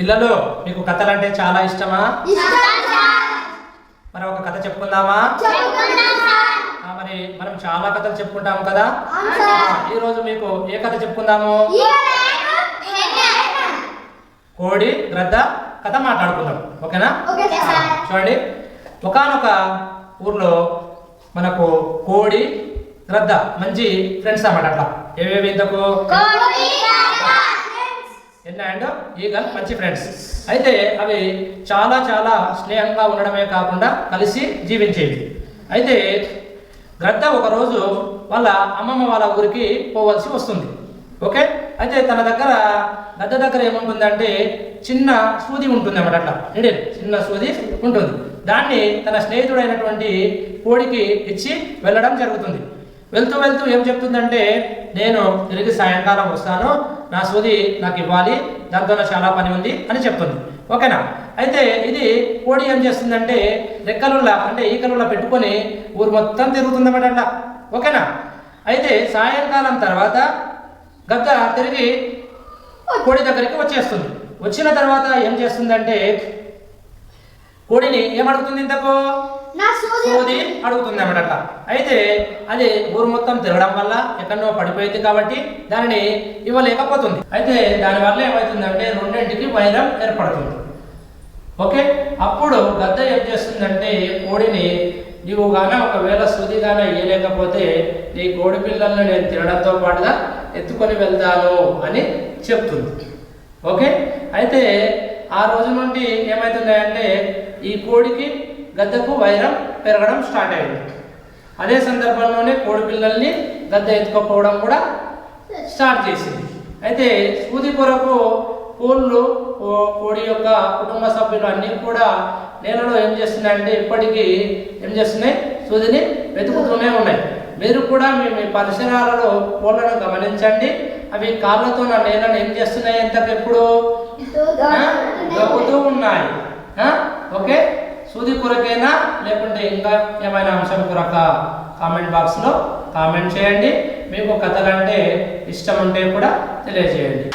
పిల్లలు మీకు కథలు అంటే చాలా ఇష్టమా? మరి ఒక కథ చెప్పుకుందామా? మరి మనం చాలా కథలు చెప్పుకుంటాం కదా? ఈ రోజు మీకు ఏ కథ చెప్పుకుందాము? కోడి గ్రద్ద కథ మాట్లాడుకుందాం. ఓకేనా? చూడండి. ఒకానొక ఊర్లో మనకు కోడి గ్రద్ద మంచి ఫ్రెండ్స్ అన్నమాట అట్లా. ఏవేవి ఇంతకు? అండ్ ఈగల్ మంచి ఫ్రెండ్స్ అయితే అవి చాలా చాలా స్నేహంగా ఉండడమే కాకుండా కలిసి జీవించేవి. అయితే గ్రద్ద ఒకరోజు వాళ్ళ అమ్మమ్మ వాళ్ళ ఊరికి పోవలసి వస్తుంది. ఓకే? అయితే తన దగ్గర గద్ద దగ్గర ఏముంటుందంటే చిన్న సూది ఉంటుంది అన్నమాట అట్లా. నిడిల్ చిన్న సూది ఉంటుంది. దాన్ని తన స్నేహితుడైనటువంటి కోడికి ఇచ్చి వెళ్ళడం జరుగుతుంది. వెళ్తూ వెళ్తూ ఏం చెప్తుందంటే నేను తిరిగి సాయంకాలం వస్తాను నా సూది నాకు ఇవ్వాలి దాంతో నాకు చాలా పని ఉంది అని చెప్తుంది. ఓకేనా? అయితే ఇది కోడి ఏం చేస్తుందంటే రెక్కలుల్లా అంటే ఈకలుల్లా పెట్టుకొని ఊరు మొత్తం తిరుగుతుందన్నమాట. అట్లా ఓకేనా? అయితే సాయంకాలం తర్వాత గద్ద తిరిగి కోడి దగ్గరికి వచ్చేస్తుంది. వచ్చిన తర్వాత ఏం చేస్తుందంటే కోడిని ఏమడుగుతుంది ఇంతకు? సోది అడుగుతుంది అన్నమాట అట్లా అయితే అది ఊరు మొత్తం తిరగడం వల్ల ఎక్కడో పడిపోయింది కాబట్టి దానిని ఇవ్వలేకపోతుంది. అయితే దానివల్ల ఏమవుతుందంటే రెండింటికి వైరం ఏర్పడుతుంది. ఓకే? అప్పుడు గద్ద ఏం చేస్తుందంటే కోడిని నీవు గాన ఒకవేళ సూది గాన ఇయ్యలేకపోతే నీ కోడి పిల్లల్ని నేను తినడంతో పాటుగా ఎత్తుకొని వెళ్తాను అని చెప్తుంది. ఓకే? అయితే ఆ రోజు నుండి ఏమవుతున్నాయంటే ఈ కోడికి గద్దకు వైరం పెరగడం స్టార్ట్ అయింది. అదే సందర్భంలోనే కోడి పిల్లల్ని గద్ద ఎత్తుకోపోవడం కూడా స్టార్ట్ చేసింది. అయితే సూది కొరకు కోళ్ళు కోడి యొక్క కుటుంబ సభ్యులు అన్నీ కూడా నేలలో ఏం చేస్తున్నాయంటే ఇప్పటికీ ఏం చేస్తున్నాయి? సూదిని వెతుకుతూనే ఉన్నాయి. మీరు కూడా మీ మీ పరిసరాలలో కోళ్ళను గమనించండి. అవి కాళ్ళతో నా నేలను ఏం చేస్తున్నాయి? ఎంతకెప్పుడు గవ్వుతూ ఉన్నాయి? ఓకే? సూది కొరకేనా లేకుంటే ఇంకా ఏమైనా అంశం కొరక కామెంట్ బాక్స్లో కామెంట్ చేయండి. మీకు కథలంటే ఇష్టం ఉంటే కూడా తెలియజేయండి.